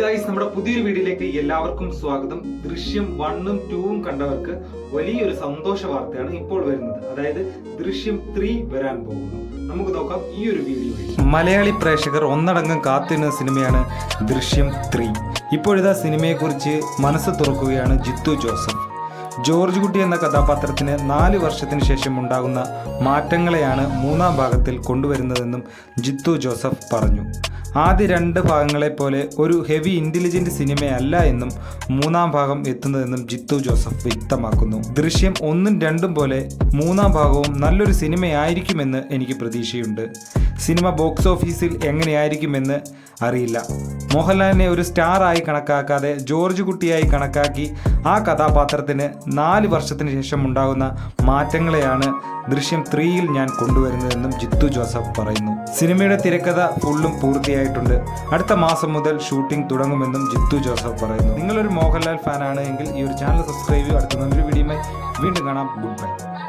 Guys നമ്മുടെ പുതിയൊരു വീഡിയോയിലേക്ക് എല്ലാവർക്കും സ്വാഗതം. ദൃശ്യം വണ്ണും ടൂവും കണ്ടവർക്ക് വലിയൊരു സന്തോഷ വാർത്തയാണ് ഇപ്പോൾ വരുന്നത്. അതായത് ദൃശ്യം ത്രീ വരാൻ പോകുന്നു. നമുക്ക് നോക്കാം ഈ ഒരു വീഡിയോ മലയാളി പ്രേക്ഷകർ ഒന്നടങ്കം കാത്തിരുന്ന സിനിമയാണ് ദൃശ്യം ത്രീ. ഇപ്പോഴിതാ സിനിമയെക്കുറിച്ച് മനസ്സ് തുറക്കുകയാണ് ജിത്തു ജോസഫ്. ജോർജ് കുട്ടി എന്ന കഥാപാത്രത്തിന് നാല് വർഷത്തിന് ശേഷം ഉണ്ടാകുന്ന മാറ്റങ്ങളെയാണ് മൂന്നാം ഭാഗത്തിൽ കൊണ്ടുവരുന്നതെന്നും ജിത്തു ജോസഫ് പറഞ്ഞു. ആദ്യ രണ്ട് ഭാഗങ്ങളെപ്പോലെ ഒരു ഹെവി ഇന്റലിജന്റ് സിനിമയല്ല എന്നും മൂന്നാം ഭാഗം എത്തുന്നതെന്നും ജിത്തു ജോസഫ് വ്യക്തമാക്കുന്നു. ദൃശ്യം ഒന്നും രണ്ടും പോലെ മൂന്നാം ഭാഗവും നല്ലൊരു സിനിമയായിരിക്കുമെന്ന് എനിക്ക് പ്രതീക്ഷയുണ്ട്. സിനിമ ബോക്സ് ഓഫീസിൽ എങ്ങനെയായിരിക്കുമെന്ന് അറിയില്ല. മോഹൻലാലിനെ ഒരു സ്റ്റാറായി കണക്കാക്കാതെ ജോർജ് കുട്ടിയായി കണക്കാക്കി ആ കഥാപാത്രത്തിന് നാല് വർഷത്തിന് ശേഷം ഉണ്ടാകുന്ന മാറ്റങ്ങളെയാണ് ദൃശ്യം ത്രീയിൽ ഞാൻ കൊണ്ടുവരുന്നതെന്നും ജിത്തു ജോസഫ് പറയുന്നു. സിനിമയുടെ തിരക്കഥ ഫുള്ളും പൂർത്തിയായിട്ടുണ്ട്. അടുത്ത മാസം മുതൽ ഷൂട്ടിംഗ് തുടങ്ങുമെന്നും ജിത്തു ജോസഫ് പറയുന്നു. നിങ്ങളൊരു മോഹൻലാൽ ഫാനാണ് എങ്കിൽ ഈ ഒരു ചാനൽ സബ്സ്ക്രൈബ് ചെയ്യുക അടുത്ത നല്ലൊരു വീഡിയോയുമായി വീണ്ടും കാണാം. Good bye